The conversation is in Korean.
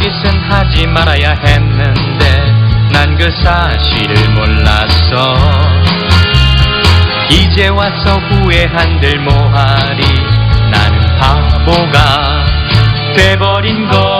짓은 하지 말아야 했는데 난 그 사실을 몰랐어. 이제 와서 후회한들 뭐하리 나는 바보가 돼버린 걸